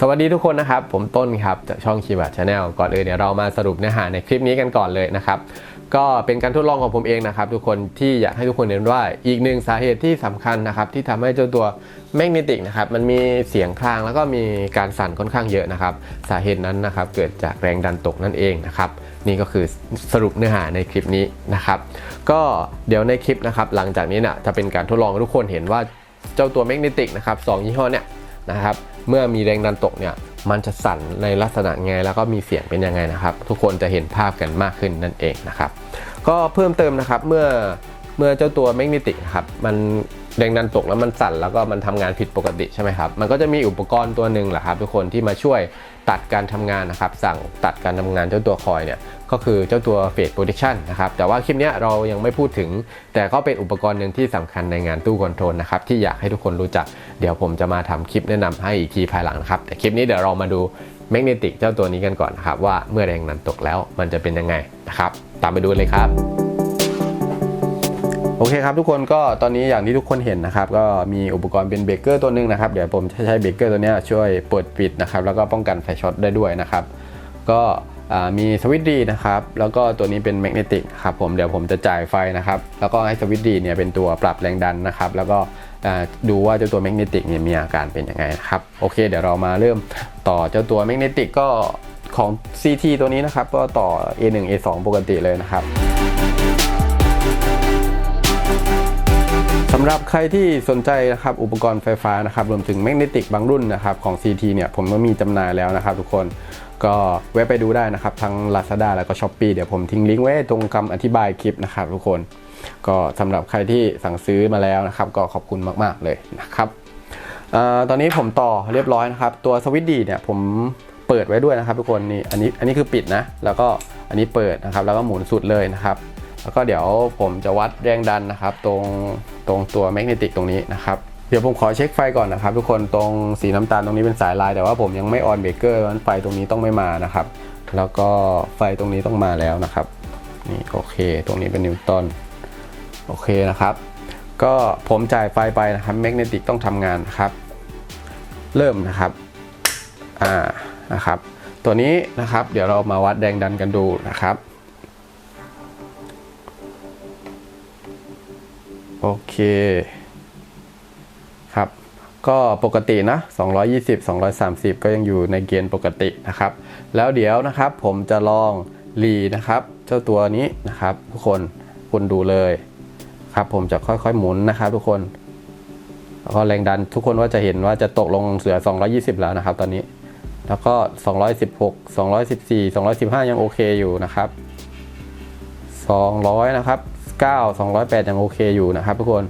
สวัสดีทุกคนนะครับ ผมต้นครับจากช่องคีบัตชาแนลก่อนอื่นเดี๋ยวเรามาสรุปเนื้อหาในคลิปนี้กันก่อนเลยนะครับ ก็เป็นการทดลองของผมเองนะครับ ทุกคนที่อยากให้ทุกคนเห็นว่าอีกหนึ่งสาเหตุที่สำคัญนะครับ ที่ทำให้เจ้าตัวแมกเนติกนะครับมันมีเสียงคลางแล้วก็มีการสั่นค่อนข้างเยอะนะครับ สาเหตุนั้นนะครับเกิดจากแรงดันตกนั่นเองนะครับ นี่ก็คือสรุปเนื้อหาในคลิปนี้นะครับ ก็เดี๋ยวในคลิปนะครับ หลังจากนี้นะจะเป็นการทดลองทุกคนเห็นว่าเจ้าตัวแมกเนติกนะครับสองยี่ห้อเนี่ยนะครับ เมื่อมีแรงดันตกเนี่ยมันจะสั่นในลักษณะไงแล้วก็มีเสียงเป็นยังไงนะครับ ทุกคนจะเห็นภาพกันมากขึ้นนั่นเองนะครับ ก็เพิ่มเติมนะครับเมื่อเมื่อเจ้าตัวแมกเนติกครับมัน แรงดันตกแล้วมันสั่นแล้วก็มันทำงานผิดปกติใช่ไหมครับ มันก็จะมีอุปกรณ์ตัวหนึ่งแหละครับ ทุกคนที่มาช่วยตัดการทำงานนะครับ สั่งตัดการทำงานเจ้าตัวคอยเนี่ยก็คือเจ้าตัวเฟสโปรดิชันนะครับ แต่ว่าคลิปนี้เรายังไม่พูดถึง แต่ก็เป็นอุปกรณ์หนึ่งที่สำคัญในงานตู้คอนโทรลนะครับที่อยากให้ทุกคนรู้จัก เดี๋ยวผมจะมาทำคลิปแนะนำให้อีกทีภายหลังนะครับ แต่คลิปนี้เดี๋ยวเรามาดูแมกเนติกเจ้าตัวนี้กันก่อนนะครับว่าเมื่อแรงดันตกแล้วมันจะเป็นยังไงนะครับ ตามไปดูเลยครับ โอเคครับทุกคนก็ตอนนี้อย่างที่ทุกคนเห็นนะครับ ก็มีอุปกรณ์เป็นเบรกเกอร์ตัวหนึงนะครับ เดี๋ยวผมจะใช้เบรกเกอร์ตัวนี้ช่วยเปิดปิดนะครับ แล้วก็ป้องกันไฟช็อตได้ด้วยนะครับ ก็มีสวิตช์ดีนะครับ แล้วก็ตัวนี้เป็นแมกเนติกครับผมเดี๋ยวผมจะจ่ายไฟนะครับ แล้วก็ให้สวิตช์ดีเนี่ยเป็นตัวปรับแรงดันนะครับ แล้วก็ดูว่าเจ้าตัวแมกเนติกเนี่ยมีอาการเป็นยังไงนะครับ โอเค เดี๋ยวเรามาเริ่มต่อเจ้าตัวแมกเนติกก็ของ CT ตัวนี้นะครับ ก็ต่อ A1 A2 ปกติเลยนะครับำหรับใครที่สนใจนะครับอุปกรณ์ไฟฟ้านะครับรวมถึงแมกเนติกบางรุ่นนะครับของ CT เนี่ยผมก็มีจำหน่ายแล้วนะครับทุกคนก็แวะไปดูได้นะครับทั้ง Lazada แล้วก็ s h อ p e e เดี๋ยวผมทิ้งลิงก์ไว้ตรงคำอธิบายคลิปนะครับทุกคน ก็สำหรับใครที่สั่งซื้อมาแล้วนะครับ ก็ขอบคุณมากๆเลยนะครับเออตอนนี้ผมต่อเรียบร้อยนะครับ ตัวสวิตดีเนี่ยผมเปิดไว้ด้วยนะครับทุกคนนี่อันนี้อันนี้คือปิดนะ แล้วก็อันนี้เปิดนะครับ แล้วก็หมุนสุดเลยนะครับ แล้วก็เดี๋ยวผมจะวัดแรงดันนะครับ ตรง ตรงตัวแมกเนติกตรงนี้นะครับเดี๋ยวผมขอเช็คไฟก่อนนะครับ ทุกคนตรงสีน้ำตาลตรงนี้เป็นสายลาย แต่ว่าผมยังไม่ออนเบรกเกอร์นั้นไฟตรงนี้ต้องไม่มานะครับ แล้วก็ไฟตรงนี้ต้องมาแล้วนะครับนี่โอเค ตรงนี้เป็นนิวตันโอเคนะครับ ก็ผมจ่ายไฟไปนะครับแมกเนติกต้องทำงานนครับ เริ่มนะครับอ่านะครับ ตัวนี้นะครับเดี๋ยวเรามาวัดแรงดันกันดูนะครับ โอเคครับ ก็ปกตินะ 220 230 ก็ยังอยู่ในเกณฑ์ปกตินะครับ แล้วเดี๋ยวนะครับผมจะลองรีนะครับ เจ้าตัวนี้นะครับ ทุกคนคุณดูเลยครับผมจะค่อยๆหมุนนะครับ ทุกคนแล้วก็แรงดันทุกคนว่าจะเห็นว่าจะตกลงเสือ 220 แล้วนะครับ ตอนนี้ แล้วก็ 216 214 215 ยังโอเคอยู่นะครับ 200 นะครับ 9 208ยังโอเคอยู่นะครับทุกคน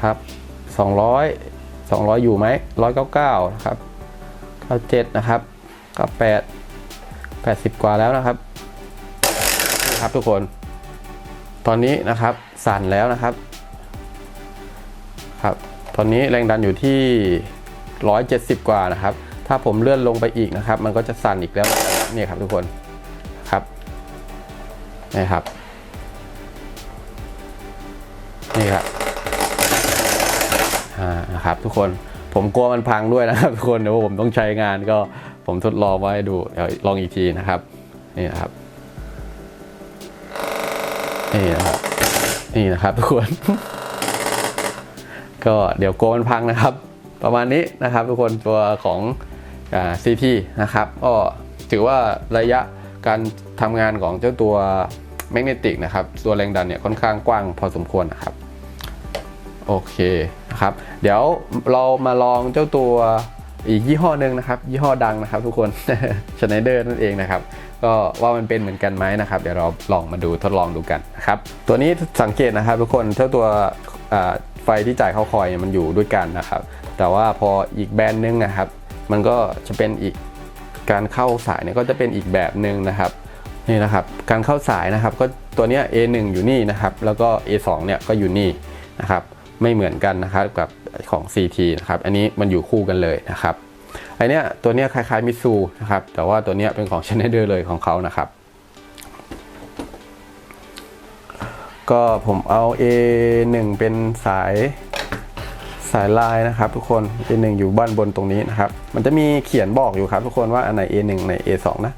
ครับ200 200 อยู่ไหม199นะครับ97นะครับ98 80 กว่าแล้วนะครับนี่ครับทุกคน ตอนนี้นะครับสั่นแล้วนะครับครับ ตอนนี้แรงดันอยู่ที่ 170 กว่านะครับ ถ้าผมเลื่อนลงไปอีกนะครับ มันก็จะสั่นอีกแล้วเนี่ยครับทุกคนครับนี่ครับ นี่ครับอ่านะครับทุกคนผมกลัวมันพังด้วยนะครับทุกคนเดี๋ยวผมต้องใช้งานก็ผมทดลองไว้ดูเดี๋ยวลองอีกทีนะครับนี่นะครับนี่นะครับนี่นะครับทุกคน ก็เดี๋ยวกลัวมันพังนะครับ ประมาณนี้นะครับทุกคนตัวของอ่า CT นะครับก็ถือว่าระยะการทำงานของเจ้าตัวแมกเนติกนะครับ ตัวแรงดันเนี่ยค่อนข้างกว้างพอสมควรนะครับ โอเคนะครับเดี๋ยวเรามาลองเจ้าตัวอีกยี่ห้อหนึ่งนะครับ ยี่ห้อดังนะครับทุกคนชไนเดอร์นั่นเองนะครับ ก็ว่ามันเป็นเหมือนกันไหมนะครับ เดี๋ยวเราลองมาดูทดลองดูกันนะครับ ตัวนี้สังเกตนะครับทุกคนเจ้าตัวไฟที่จ่ายเข้าคอยมันอยู่ด้วยกันนะครับ แต่ว่าพออีกแบรนด์หนึงนะครับ มันก็จะเป็นอีกการเข้าสายเนี่ยก็จะเป็นอีกแบบหนึ่งนะครับนี่นะครับ การเข้าสายนะครับ ก็ตัวนี้ A1 อยู่นี่นะครับ แล้วก็ A2 เนี่ยก็อยู่นี่นะครับ ไม่เหมือนกันนะครับกับของ CT นะครับ อันนี้มันอยู่คู่กันเลยนะครับไอเนี้ยตัวเนี้ยคล้ายๆมิซูนะครับ แต่ว่าตัวเนี้ยเป็นของ Schneider เลยของเขานะครับ ก็ผมเอา A1 เป็นสายสายลายนะครับ ทุกคน A1 อยู่บ้านบนตรงนี้นะครับ มันจะมีเขียนบอกอยู่ครับ ทุกคนว่าอันไหน A1 ใน A2 นะ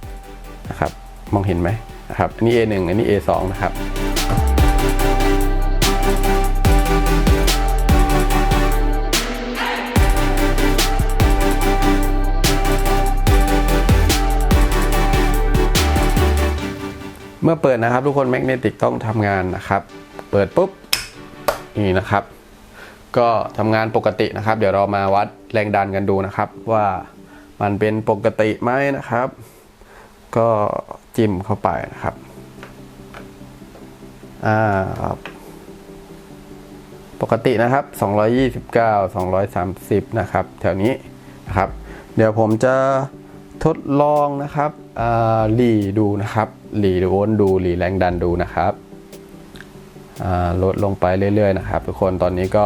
นะครับ มองเห็นไหมนะครับ อันนี้ A1 อันนี้ A2 นะครับ มื่อเปิดนะครับ ทุกคนแมกเนติกต้องทำงานนะครับ เปิดปุ๊บนี่นะครับ ก็ทำงานปกตินะครับ เดี๋ยวเรามาวัดแรงดันกันดูนะครับ ว่ามันเป็นปกติไหมนะครับ ก็จิ้มเข้าไปนะครับอ่าครับปกตินะครับ 229 230 นะครับ แถวนี้นะครับ เดี๋ยวผมจะ ทดลองนะครับหลีดูนะครับหลีโวลต์ดูหลีแรงดันดูนะครับลดลงไปเรื่อยๆนะครับ ทุกคนตอนนี้ก็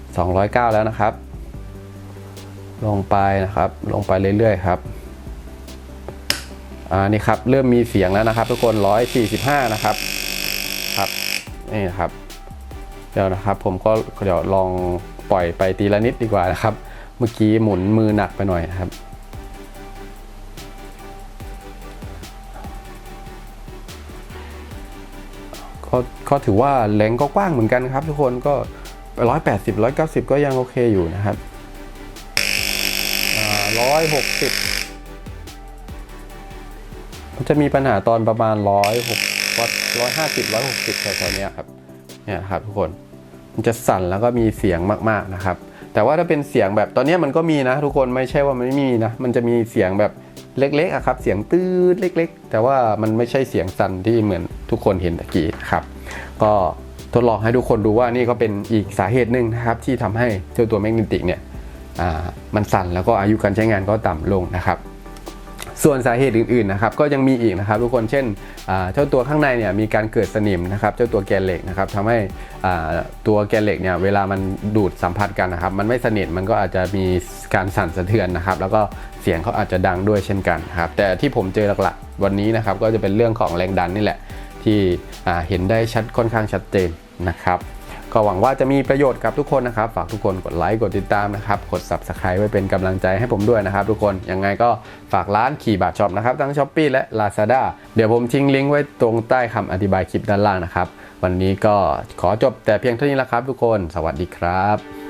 209 แล้วนะครับ ลงไปนะครับลงไปเรื่อยๆครับอ่านี่ครับเริ่มมีเสียงแล้วนะครับ ทุกคน 145 นะครับครับนี่นครับเดี๋ยวนะครับผมก็เดี๋ยวลองปล่อยไปทีละนิดดีกว่านะครับ เมื่อกี้หมุนมือหนักไปหน่อยนะครับ ก็ก็ถือว่าแหลงก็กว้างเหมือนกันครับ ทุกคนก็ 180 190 ก็ยังโอเคอยู่นะครับร้อยหกสิบมันจะมีปัญหาตอนประมาณร้อยหกร้อยห้าสิบร้อยหกสิบแถวๆนี้ครับเนี่ยครับทุกคนมันจะสั่นแล้วก็มีเสียงมากๆนะครับ แต่ว่าถ้าเป็นเสียงแบบตอนนี้มันก็มีนะ ทุกคนไม่ใช่ว่ามันไม่มีนะ มันจะมีเสียงแบบเล็กๆอะครับ เสียงตื้อเล็ก ๆ แต่ว่ามันไม่ใช่เสียงสั่นที่เหมือนทุกคนเห็นตะกี้ ก็ทดลองให้ทุกคนดูว่านี่ก็เป็นอีกสาเหตุหนึ่งนะครับที่ทำให้เจ้าตัวแมกเนติกเนี่ยมันสั่นแล้วก็อายุการใช้งานก็ต่ำลงนะครับส่วนสาเหตุอื่นๆนะครับก็ยังมีอีกนะครับทุกคนเช่นเจ้าตัวข้างในเนี่ยมีการเกิดสนิมนะครับเจ้าตัวแกนเหล็กนะครับทำให้ตัวแกนเหล็กเนี่ยเวลามันดูดสัมผัสกันนะครับ มันไม่สนิทมันก็อาจจะมีการสั่นสะเทือนนะครับ แล้วก็เสียงเขาอาจจะดังด้วยเช่นกันครับแต่ที่ผมเจอหลักๆวันนี้นะครับก็จะเป็นเรื่องของแรงดันนี่แหละ ที่เห็นได้ชัดค่อนข้างชัดเจนนะครับก็หวังว่าจะมีประโยชน์กับทุกคนนะครับ ฝากทุกคนกดไลค์กดติดตามนะครับ กด subscribe ไว้เป็นกำลังใจให้ผมด้วยนะครับ ทุกคนยังไงก็ฝากร้านขี่บาทช็อปนะครับทั้ง s h อ p e e และ Lazada เดี๋ยวผมทิ้งลิงก์ไว้ตรงใต้คำอธิบายคลิปด้านล่างนะครับ วันนี้ก็ขอจบแต่เพียงเท่านี้ละครับทุกคน สวัสดีครับ